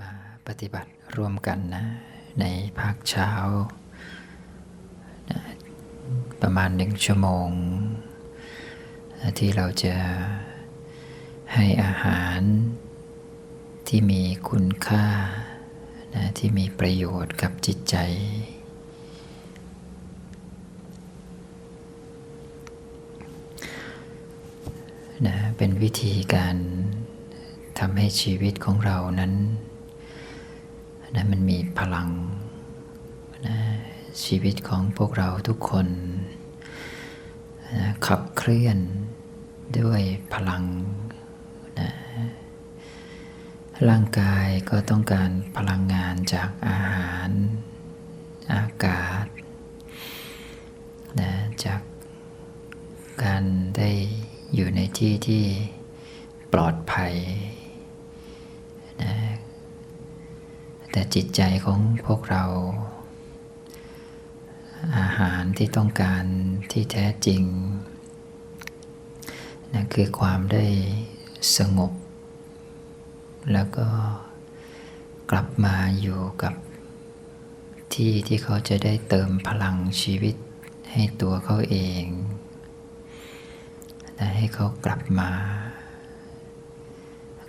มาปฏิบัติร่วมกันนะ ในภาคเช้านะประมาณหนึ่งชั่วโมง ที่เราจะให้อาหารที่มีคุณค่านะที่มีประโยชน์กับจิตใจ นะเป็นวิธีการทำให้ชีวิตของเรานั้น นะมันมีพลังนะชีวิตของพวกเราทุกคนนะขับเคลื่อนด้วยพลังนะร่างกายก็ต้องการพลังงานจากอาหาร อากาศนะจากการได้อยู่ในที่ที่ปลอดภัยนะ แต่จิตใจของพวกเรา อาหารที่ต้องการที่แท้จริงนะคือความได้สงบ แล้วก็กลับมาอยู่กับที่ที่เขาจะได้เติมพลังชีวิตให้ตัวเขาเองนะให้เขากลับมา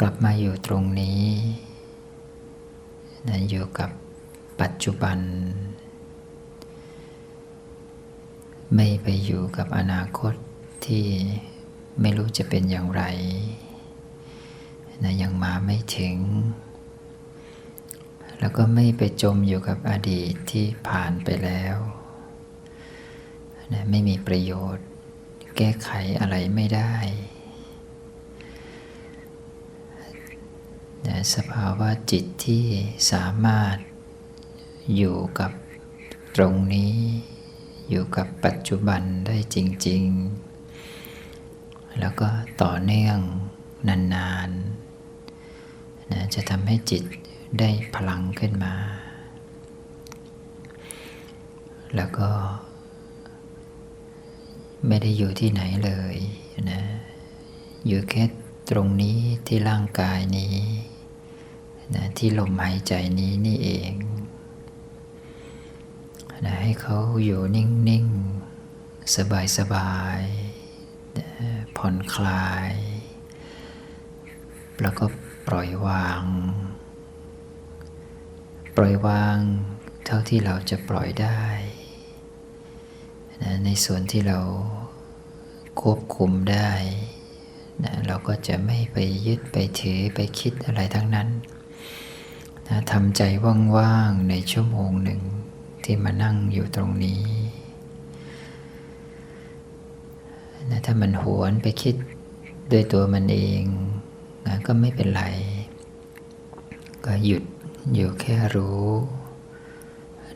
กลับมาอยู่ตรงนี้ นะอยู่กับปัจจุบัน ไม่ไปอยู่กับอนาคตที่ไม่รู้จะเป็นอย่างไรนะยังมาไม่ถึง แล้วก็ไม่ไปจมอยู่กับอดีตที่ผ่านไปแล้วนะไม่มีประโยชน์ แก้ไขอะไรไม่ได้ นะสภาวะจิตที่สามารถอยู่กับตรงนี้ อยู่กับปัจจุบันได้จริง ๆ แล้วก็ต่อเนื่องนานๆนะจะทำให้จิตได้พลังขึ้นมา แล้วก็ ไม่ได้อยู่ที่ไหนเลยนะอยู่แค่ตรงนี้ที่ร่างกายนี้ นะที่ลมหายใจนี้นี่เองนะให้เขาอยู่นิ่ง ๆ สบายๆนะผ่อนคลาย แล้วก็ปล่อยวาง ปล่อยวางเท่าที่เราจะปล่อยได้นะในส่วนที่เราควบคุมได้นะเราก็จะไม่ไปยึดไปถือไปคิดอะไรทั้งนั้น นะทำใจว่างๆในชั่วโมงหนึ่งที่มานั่งอยู่ตรงนี้นะถ้ามันหวนไปคิดด้วยตัวมันเองนะก็ไม่เป็นไร ก็หยุดอยู่แค่รู้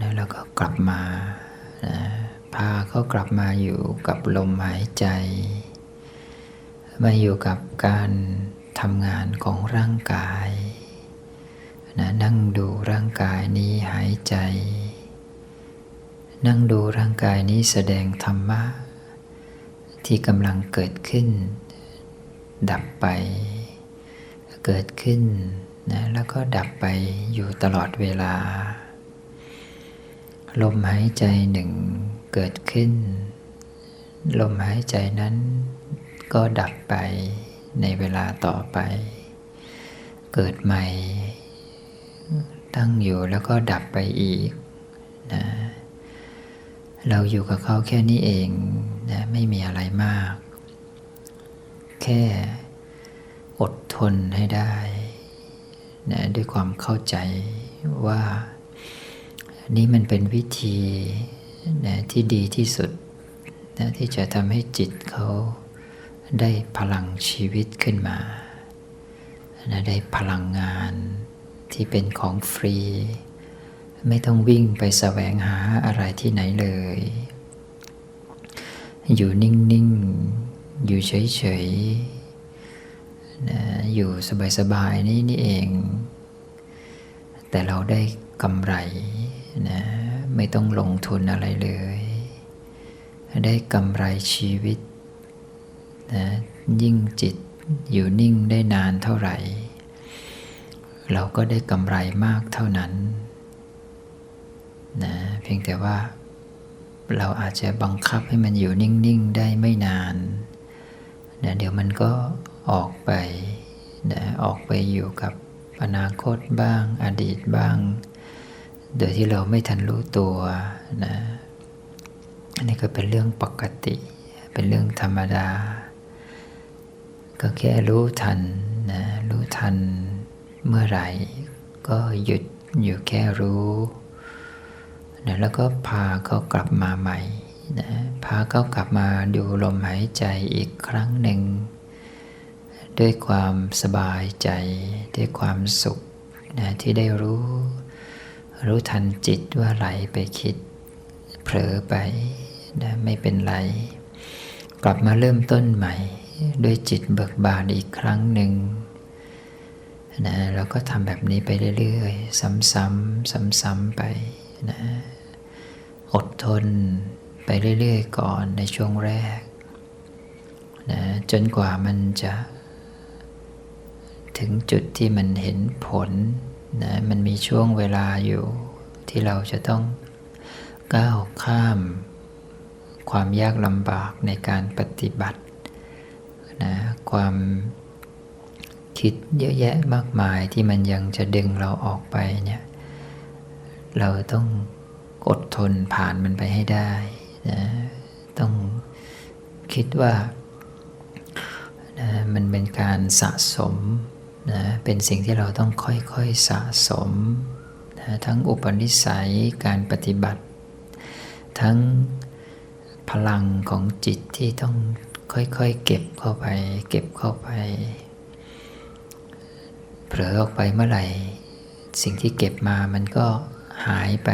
นะแล้วก็กลับมานะพาเขากลับมาอยู่กับลมหายใจ มาอยู่กับการทำงานของร่างกาย นะนั่งดูร่างกายนี้หายใจ นั่งดูร่างกายนี้แสดงธรรมะ ที่กำลังเกิดขึ้น ดับไป เกิดขึ้นนะแล้วก็ดับไปอยู่ตลอดเวลา ลมหายใจหนึ่งเกิดขึ้น ลมหายใจนั้นก็ดับไปในเวลาต่อไป เกิดใหม่ ตั้งอยู่แล้วก็ดับไปอีกนะเราอยู่กับเขาแค่นี้เองนะไม่มีอะไรมาก แค่อดทนให้ได้นะด้วยความเข้าใจว่านี่มันเป็นวิธีนะที่ดีที่สุดนะที่จะทำให้จิตเขาได้พลังชีวิตขึ้นมานะได้พลังงาน ที่เป็นของฟรี ไม่ต้องวิ่งไปแสวงหาอะไรที่ไหนเลย อยู่นิ่ง ๆ อยู่เฉย ๆ นะอยู่สบาย ๆ นี่นี่เอง แต่เราได้กำไรนะไม่ต้องลงทุนอะไรเลย ได้กำไรชีวิตนะยิ่งจิตอยู่นิ่งได้นานเท่าไหร่ เราก็ได้กำไรมากเท่านั้นนะเพียงแต่ว่าเราอาจจะบังคับให้มันอยู่นิ่ง ๆ ได้ไม่นานนะเดี๋ยวมันก็ออกไปนะออกไปอยู่กับอนาคตบ้าง อดีตบ้าง โดยที่เราไม่ทันรู้ตัวนะอันนี้ก็เป็นเรื่องปกติ เป็นเรื่องธรรมดา ก็แค่รู้ทันนะรู้ทัน เมื่อไหร่ ก็หยุดอยู่แค่รู้นะแล้วก็พาเขากลับมาใหม่นะพาเขากลับมาดูลมหายใจอีกครั้งหนึ่ง ด้วยความสบายใจ ด้วยความสุขนะที่ได้รู้ รู้ทันจิตว่าไหลไปคิด เผลอไปนะไม่เป็นไร กลับมาเริ่มต้นใหม่ ด้วยจิตเบิกบานอีกครั้งหนึ่ง นะเราก็ทำแบบนี้ไปเรื่อยๆ ซ้ำๆซ้ำๆไปนะอดทนไปเรื่อยๆ ก่อนในช่วงแรกนะจนกว่ามันจะ ถึงจุดที่มันเห็นผลนะมันมีช่วงเวลาอยู่ที่เราจะต้องก้าวข้าม ความยากลำบากในการปฏิบัตินะความ คิดเยอะแยะมากมายที่มันยังจะดึงเราออกไปเนี่ย เราต้องอดทนผ่านมันไปให้ได้นะต้องคิดว่านะมันเป็นการสะสมนะเป็นสิ่งที่เราต้องค่อยๆสะสมนะทั้งอุปนิสัยการปฏิบัติ ทั้งพลังของจิตที่ต้องค่อยๆเก็บเข้าไป เก็บเข้าไป ผลอออกไปเมื่อไหร่ สิ่งที่เก็บมามันก็หายไป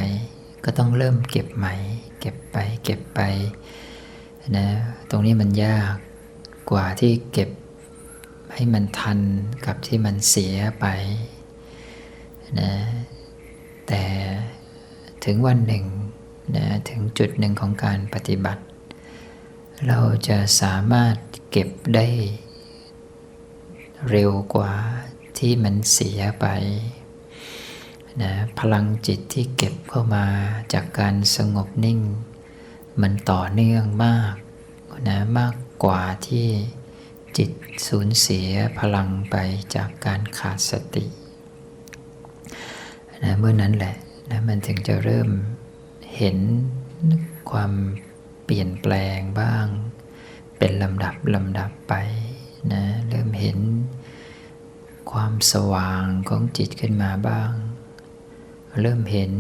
ก็ต้องเริ่มเก็บใหม่ เก็บไปเก็บไปนะตรงนี้มันยากกว่าที่เก็บให้มันทันกับที่มันเสียไปนะแต่ถึงวันหนึ่งนะถึงจุดหนึ่งของการปฏิบัติ เราจะสามารถเก็บได้เร็วกว่า ที่มันเสียไปนะพลังจิตที่เก็บเข้ามาจากการสงบนิ่ง มันต่อเนื่องมากนะมากกว่าที่จิตสูญเสียพลังไปจากการขาดสตินะเมื่อนั้นแหละนะมันถึงจะเริ่มเห็นความเปลี่ยนแปลงบ้าง เป็นลำดับลำดับไปนะเริ่มเห็น ความสว่างของจิตขึ้นมาบ้าง เริ่มเห็น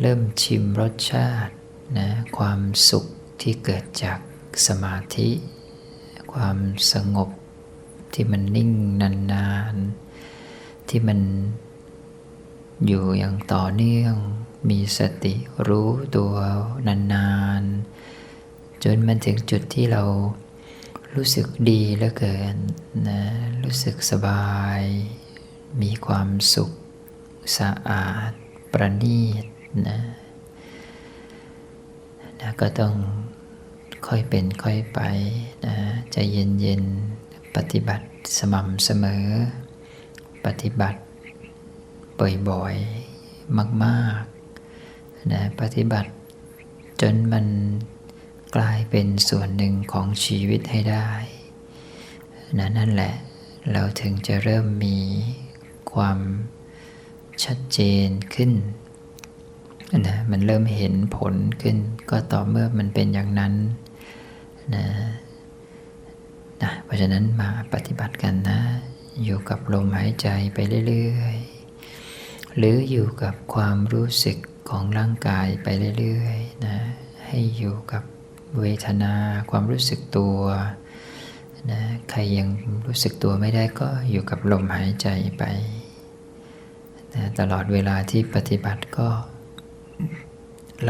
เริ่มชิมรสชาตินะความสุขที่เกิดจากสมาธิ ความสงบที่มันนิ่งนานๆ ที่มันอยู่อย่างต่อเนื่อง มีสติรู้ตัวนานๆ จนมันถึงจุดที่เรา รู้สึกดีเหลือเกินนะรู้สึกสบาย มีความสุขสะอาด ประณีตนะนะก็ต้องค่อยเป็นค่อยไปนะใจเย็นๆ ปฏิบัติสม่ำเสมอ ปฏิบัติบ่อยๆ มากๆนะปฏิบัติจนมัน กลายเป็นส่วนหนึ่งของชีวิตให้ได้นะนั่นแหละ เราถึงจะเริ่มมีความชัดเจนขึ้นนะมันเริ่มเห็นผลขึ้น ก็ต่อเมื่อมันเป็นอย่างนั้นนะนะเพราะฉะนั้นมาปฏิบัติกันนะ อยู่กับลมหายใจไปเรื่อยๆ หรืออยู่กับความรู้สึกของร่างกายไปเรื่อยๆนะให้อยู่กับ เวทนาความรู้สึกตัวนะใครยังรู้สึกตัวไม่ได้ก็อยู่กับลมหายใจไปนะตลอดเวลาที่ปฏิบัติก็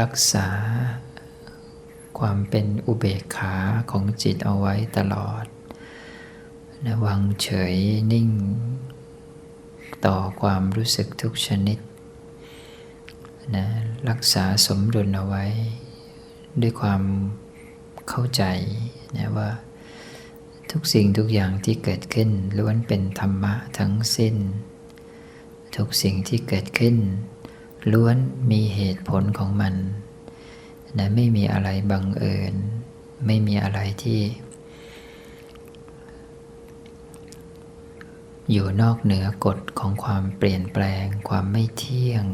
รักษาความเป็นอุเบกขาของจิตเอาไว้ตลอดนะวางเฉยนิ่ง ต่อความรู้สึกทุกชนิดนะรักษาสมดุลเอาไว้ ด้วยความ เข้าใจนะว่าทุกสิ่งทุกอย่างที่เกิดขึ้นล้วนเป็นธรรมะทั้งสิ้น ทุกสิ่งที่เกิดขึ้น ล้วนมีเหตุผลของมันนะไม่มีอะไรบังเอิญ ไม่มีอะไรที่ อยู่นอกเหนือกฎของความเปลี่ยนแปลง ความไม่เที่ยง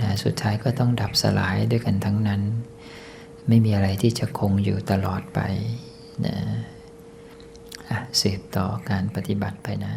นะสุดท้ายก็ต้องดับสลายด้วยกันทั้งนั้น ไม่มีอะไรที่จะคงอยู่ตลอดไปนะะสืบต่อการปฏิบัติไปนะ